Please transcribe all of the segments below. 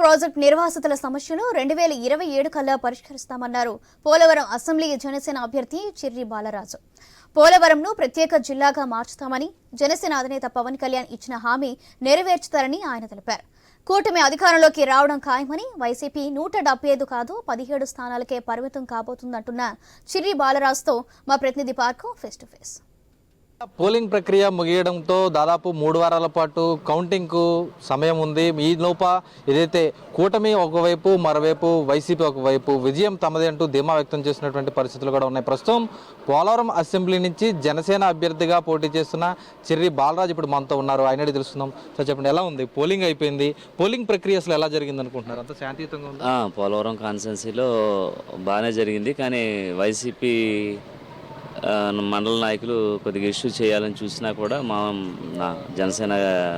Project నిర్వాసితుల సమస్యను రెండు వేల ఇరవై ఏడు కల్లా పరిష్కరిస్తామన్నారు. పోలవరం అసెంబ్లీ జనసేన అభ్యర్థి చిర్రి బాలరాజు. పోలవరంను ప్రత్యేక జిల్లాగా మార్చుతామని జనసేన అధినేత పవన్ కళ్యాణ్ ఇచ్చిన హామీ నెరవేర్చుతారని ఆయన తెలిపారు. కూటమి అధికారంలోకి రావడం ఖాయమని వైసీపీ నూట డెబ్బై ఐదు కాదు పదిహేడు స్థానాలకే పరిమితం కాబోతుందంటున్న చిర్రి బాలరాజుతో మా ప్రతినిధి పార్కు ఫేస్ టు ఫేస్ పోలింగ్ ప్రక్రియ ముగియడంతో దాదాపు మూడు వారాల పాటు కౌంటింగ్కు సమయం ఉంది. ఈ లోప ఏదైతే కూటమి ఒకవైపు మరోవైపు వైసీపీ ఒకవైపు విజయం తమది అంటూ ధీమా వ్యక్తం చేసినటువంటి పరిస్థితులు కూడా ఉన్నాయి. ప్రస్తుతం పోలవరం అసెంబ్లీ నుంచి జనసేన అభ్యర్థిగా పోటీ చేస్తున్న చెర్రి బాలరాజు ఇప్పుడు మనతో ఉన్నారు. ఆయన తెలుస్తున్నాం సార్ చెప్పండి ఎలా ఉంది? పోలింగ్ అయిపోయింది. పోలింగ్ ప్రక్రియ అసలు ఎలా జరిగింది అనుకుంటున్నారు? అంత శాంతియుతంగా ఉంది? పోలవరం కాన్స్టెన్సీలో బాగానే జరిగింది. కానీ వైసీపీ మండల నాయకులు కొద్దిగా ఇష్యూ చేయాలని చూసినా కూడా మా నా జనసేన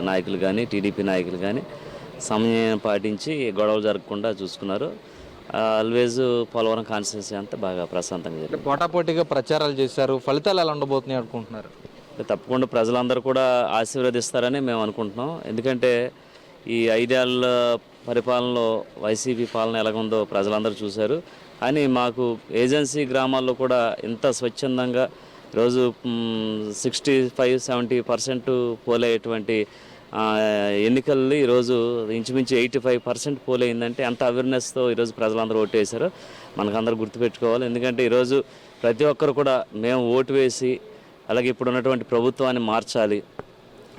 నాయకులు కానీ టీడీపీ నాయకులు కానీ సమయం పాటించి గొడవలు జరగకుండా చూసుకున్నారు. ఆల్వేజ్ పోలవరం కాన్స్టెన్సీ అంతా బాగా ప్రశాంతంగా జరిగింది. పోటాపోటీగా ప్రచారాలు చేశారు. ఫలితాలు ఎలా ఉండబోతున్నాయి అనుకుంటున్నారు? తప్పకుండా ప్రజలందరూ కూడా ఆశీర్వదిస్తారని మేము అనుకుంటున్నాం. ఎందుకంటే ఈ ఐదేళ్ళ పరిపాలనలో వైసీపీ పాలన ఎలాగుందో ప్రజలందరూ చూశారు. అని మాకు ఏజెన్సీ గ్రామాల్లో కూడా ఇంత స్వచ్ఛందంగా ఈరోజు సిక్స్టీ ఫైవ్ సెవెంటీ పర్సెంట్ పోలేటువంటి ఆ, ఎన్నికల్లో ఈరోజు ఇంచుమించు ఎయిటీ ఫైవ్ పర్సెంట్ పోలైందంటే ఎంత అవేర్నెస్తో ఈరోజు ప్రజలందరూ ఓటు వేశారో మనకందరూ గుర్తుపెట్టుకోవాలి. ఎందుకంటే ఈరోజు ప్రతి ఒక్కరు కూడా మేము ఓటు వేసి అలాగే ఇప్పుడు ఉన్నటువంటి ప్రభుత్వాన్ని మార్చాలి.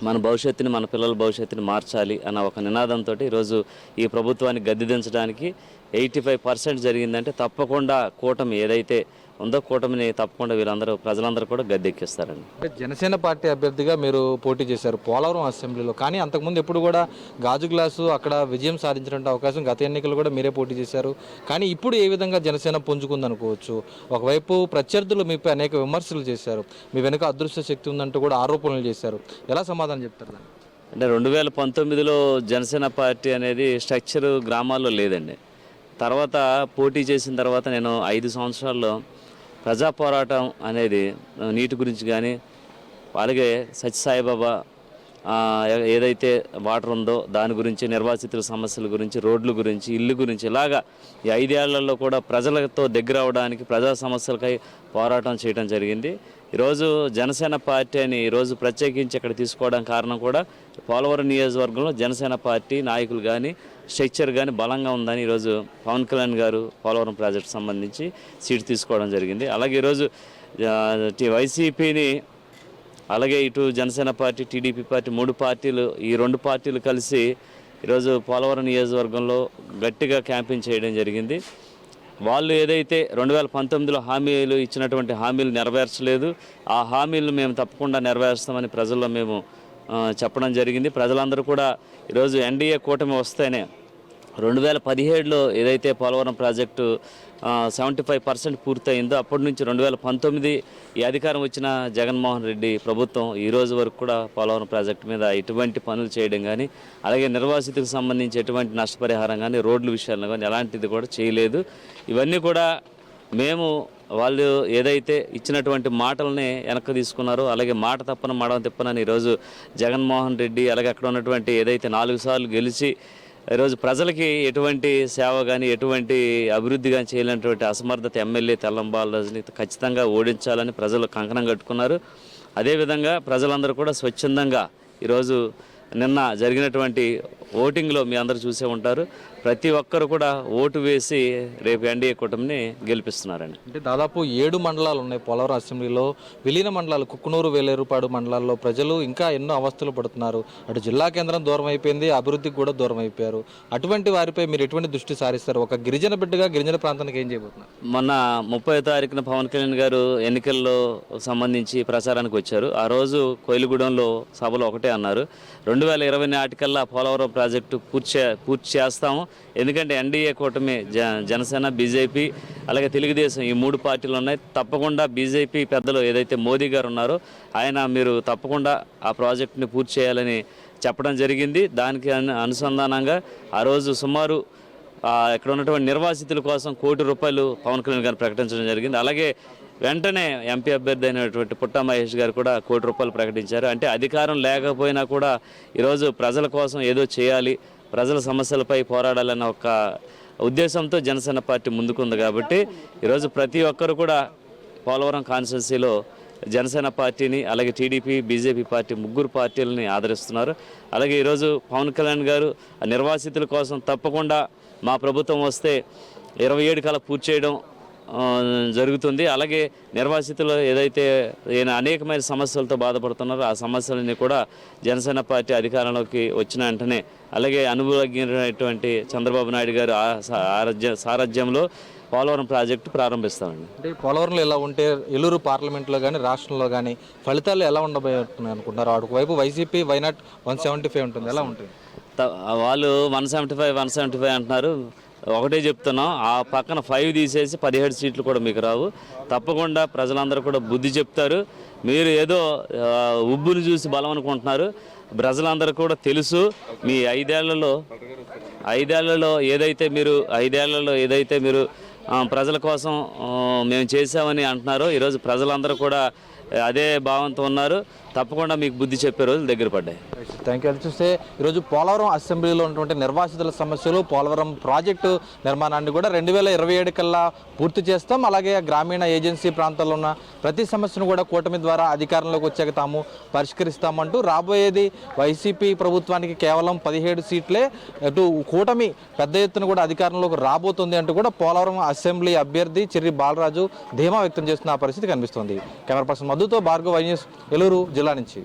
మన భవిష్యత్తుని మన పిల్లల భవిష్యత్తుని మార్చాలి అన్న ఒక నినాదంతో ఈరోజు ఈ ప్రభుత్వాన్ని గద్దెదించడానికి ఎయిటీ ఫైవ్ పర్సెంట్ జరిగిందంటే తప్పకుండా కూటమి ఏదైతే ఉందో కూటమిని తప్పకుండా వీళ్ళందరూ ప్రజలందరూ కూడా గద్దెక్కిస్తారండి. జనసేన పార్టీ అభ్యర్థిగా మీరు పోటీ చేశారు పోలవరం అసెంబ్లీలో. కానీ అంతకుముందు ఎప్పుడు కూడా గాజు గ్లాసు అక్కడ విజయం సాధించినటువంటి అవకాశం గత ఎన్నికలు కూడా మీరే పోటీ చేశారు. కానీ ఇప్పుడు ఏ విధంగా జనసేన పుంజుకుంది అనుకోవచ్చు ఒకవైపు ప్రత్యర్థులు మీపై అనేక విమర్శలు చేశారు. మీ వెనుక అదృశ్య శక్తి ఉందంటూ కూడా ఆరోపణలు చేశారు. ఎలా సమాధానం చెప్తారు అంటే రెండు వేల పంతొమ్మిదిలో జనసేన పార్టీ అనేది స్ట్రక్చర్ గ్రామాల్లో లేదండి. తర్వాత పోటీ చేసిన తర్వాత నేను ఐదు సంవత్సరాల్లో ప్రజా పోరాటం అనేది నీటి గురించి కానీ అలాగే సత్యసాయిబాబా ఏదైతే వాటర్ ఉందో దాని గురించి నిర్వాసితుల సమస్యల గురించి రోడ్ల గురించి ఇల్లు గురించి ఇలాగా ఈ ఐదేళ్ళలో కూడా ప్రజలతో దగ్గర అవడానికి ప్రజా సమస్యలకై పోరాటం చేయడం జరిగింది. ఈరోజు జనసేన పార్టీ అని ఈరోజు ప్రత్యేకించి ఇక్కడ తీసుకోవడం కారణం కూడా పోలవరం నియోజకవర్గంలో జనసేన పార్టీ నాయకులు కానీ స్ట్రక్చర్ కానీ బలంగా ఉందని ఈరోజు పవన్ కళ్యాణ్ గారు పోలవరం ప్రాజెక్ట్ సంబంధించి సీట్ తీసుకోవడం జరిగింది. అలాగే ఈరోజు టి- వైసీపీని అలాగే ఇటు జనసేన పార్టీ టీడీపీ పార్టీ మూడు పార్టీలు ఈ రెండు పార్టీలు కలిసి ఈరోజు పోలవరం నియోజకవర్గంలో గట్టిగా క్యాంపెయిన్ చేయడం జరిగింది. వాళ్ళు ఏదైతే రెండు వేల పంతొమ్మిదిలో హామీలు ఇచ్చినటువంటి హామీలు నెరవేర్చలేదు ఆ హామీలు మేము తప్పకుండా నెరవేరుస్తామని ప్రజల్లో మేము చెప్పడం జరిగింది. ప్రజలందరూ కూడా ఈరోజు ఎన్డీఏ కూటమి వస్తేనే రెండు వేల పదిహేడులో ఏదైతే Polavaram project seventy five percent పూర్తయిందో అప్పటి నుంచి రెండు వేల పంతొమ్మిది ఈ అధికారం వచ్చిన జగన్మోహన్ రెడ్డి ప్రభుత్వం ఈ రోజు వరకు కూడా పోలవరం ప్రాజెక్టు మీద ఎటువంటి పనులు చేయడం కానీ అలాగే నిర్వాసితులకు సంబంధించి ఎటువంటి నష్టపరిహారం కానీ రోడ్ల విషయాలను కానీ ఎలాంటిది కూడా చేయలేదు. ఇవన్నీ కూడా మేము వాళ్ళు ఏదైతే ఇచ్చినటువంటి మాటల్ని వెనక్కి తీసుకున్నారో అలాగే మాట తప్పన మడవ తిప్పనని ఈరోజు జగన్మోహన్ రెడ్డి అలాగే అక్కడ ఉన్నటువంటి ఏదైతే నాలుగు సార్లు గెలిచి ఈరోజు ప్రజలకి ఎటువంటి సేవ కానీ ఎటువంటి అభివృద్ధి కానీ చేయలేనటువంటి అసమర్థత ఎమ్మెల్యే తెల్లంబాలరాజుని ఖచ్చితంగా ఓడించాలని ప్రజలు కంకణం కట్టుకున్నారు. అదేవిధంగా ప్రజలందరూ కూడా స్వచ్ఛందంగా ఈరోజు నిన్న జరిగినటువంటి ఓటింగ్లో మీ అందరూ చూసే ఉంటారు. ప్రతి ఒక్కరు కూడా ఓటు వేసి రేపు ఎన్డీఏ కూటమిని గెలిపిస్తున్నారండి. అంటే దాదాపు ఏడు మండలాలు ఉన్నాయి పోలవరం అసెంబ్లీలో. విలీన మండలాలు కుక్కునూరు వేలేరుపాడు మండలాల్లో ప్రజలు ఇంకా ఎన్నో అవస్థలు పడుతున్నారు. అటు జిల్లా కేంద్రం దూరం అయిపోయింది అభివృద్ధికి కూడా దూరం అయిపోయారు. అటువంటి వారిపై మీరు ఎటువంటి దృష్టి సారిస్తారు? ఒక గిరిజన బిడ్డగా గిరిజన ప్రాంతానికి ఏం చేయబోతున్నారు? మొన్న ముప్పై తారీఖున పవన్ కళ్యాణ్ గారు ఎన్నికల్లో సంబంధించి ప్రచారానికి వచ్చారు. ఆ రోజు కోయిలగూడెంలో సభలో ఒకటే అన్నారు. రెండు వేల ఇరవై నాటికల్లా పోలవరం ప్రాజెక్టు పూర్తి పూర్తి చేస్తాము. ఎందుకంటే ఎన్డీఏ కూటమి జ జనసేన బీజేపీ అలాగే తెలుగుదేశం ఈ మూడు పార్టీలు ఉన్నాయి. తప్పకుండా బీజేపీ పెద్దలు ఏదైతే మోదీ గారు ఉన్నారో ఆయన మీరు తప్పకుండా ఆ ప్రాజెక్టుని పూర్తి చేయాలని చెప్పడం జరిగింది. దానికి అనుసంధానంగా ఆ రోజు సుమారు ఇక్కడ ఉన్నటువంటి నిర్వాసితుల కోసం కోటి రూపాయలు పవన్ కళ్యాణ్ గారు ప్రకటించడం జరిగింది. అలాగే వెంటనే ఎంపీ అభ్యర్థి అయినటువంటి పుట్టా మహేష్ గారు కూడా కోటి రూపాయలు ప్రకటించారు. అంటే అధికారం లేకపోయినా కూడా ఈరోజు ప్రజల కోసం ఏదో చేయాలి ప్రజల సమస్యలపై పోరాడాలన్న ఒక ఉద్దేశంతో జనసేన పార్టీ ముందుకుంది కాబట్టి ఈరోజు ప్రతి ఒక్కరు కూడా పోలవరం కాన్స్టిట్యున్సీలో జనసేన పార్టీని అలాగే టీడీపీ బీజేపీ పార్టీ ముగ్గురు పార్టీలని ఆదరిస్తున్నారు. అలాగే ఈరోజు పవన్ కళ్యాణ్ గారు ఆ నిర్వాసితుల కోసం తప్పకుండా మా ప్రభుత్వం వస్తే ఇరవై ఏడు కల్లా పూర్తి చేయడం జరుగుతుంది. అలాగే నిర్వాసితులు ఏదైతే ఈయన అనేకమైన సమస్యలతో బాధపడుతున్నారో ఆ సమస్యలన్నీ కూడా జనసేన పార్టీ అధికారంలోకి వచ్చిన వెంటనే అలాగే అనుభవజ్ఞమైనటువంటి చంద్రబాబు నాయుడు గారు ఆరాధ్య సారథ్యంలో పోలవరం ప్రాజెక్టు ప్రారంభిస్తామండి అంటే పోలవరంలో ఎలా ఉంటే ఏలూరు పార్లమెంట్లో కానీ రాష్ట్రంలో కానీ ఫలితాలు ఎలా ఉండబోతున్నాయి అనుకుంటున్నారు? ఒకవైపు YCP why not one seventy five ఉంటుంది. ఎలా ఉంటుంది? వాళ్ళు one seventy five one seventy five అంటున్నారు. ఒకటే చెప్తున్నాం ఆ పక్కన ఫైవ్ తీసేసి పదిహేడు సీట్లు కూడా మీకు రావు. తప్పకుండా ప్రజలందరూ కూడా బుద్ధి చెప్తారు. మీరు ఏదో ఉబ్బుని చూసి బలం అనుకుంటున్నారు. ప్రజలందరూ కూడా తెలుసు మీ ఐదేళ్ళలో ఐదేళ్ళలో ఏదైతే మీరు ఐదేళ్ళలో ఏదైతే మీరు ప్రజల కోసం మేము చేసామని అంటున్నారో ఈరోజు ప్రజలందరూ కూడా అదే భావంతో ఉన్నారు. తప్పకుండా మీకు బుద్ధి చెప్పే రోజులు దగ్గర పడ్డాయి. థ్యాంక్ యూ చూస్తే ఈరోజు పోలవరం అసెంబ్లీలో ఉన్నటువంటి నిర్వాసితుల సమస్యలు పోలవరం ప్రాజెక్టు నిర్మాణాన్ని కూడా రెండు వేల ఇరవై ఏడు కల్లా పూర్తి చేస్తాం. అలాగే గ్రామీణ ఏజెన్సీ ప్రాంతాల్లో ఉన్న ప్రతి సమస్యను కూడా కూటమి ద్వారా అధికారంలోకి వచ్చాక తాము పరిష్కరిస్తామంటూ రాబోయేది వైసీపీ ప్రభుత్వానికి కేవలం పదిహేడు సీట్లే. అటు కూటమి పెద్ద ఎత్తున కూడా అధికారంలోకి రాబోతుంది అంటూ కూడా పోలవరం అసెంబ్లీ అభ్యర్థి చిర్రి బాలరాజు ధీమా వ్యక్తం చేస్తున్న ఆ పరిస్థితి కనిపిస్తుంది. కెమెరా పర్సన్ మధుతో భార్గవ వైన్యూస్ ఏలూరు జిల్లా నుంచి.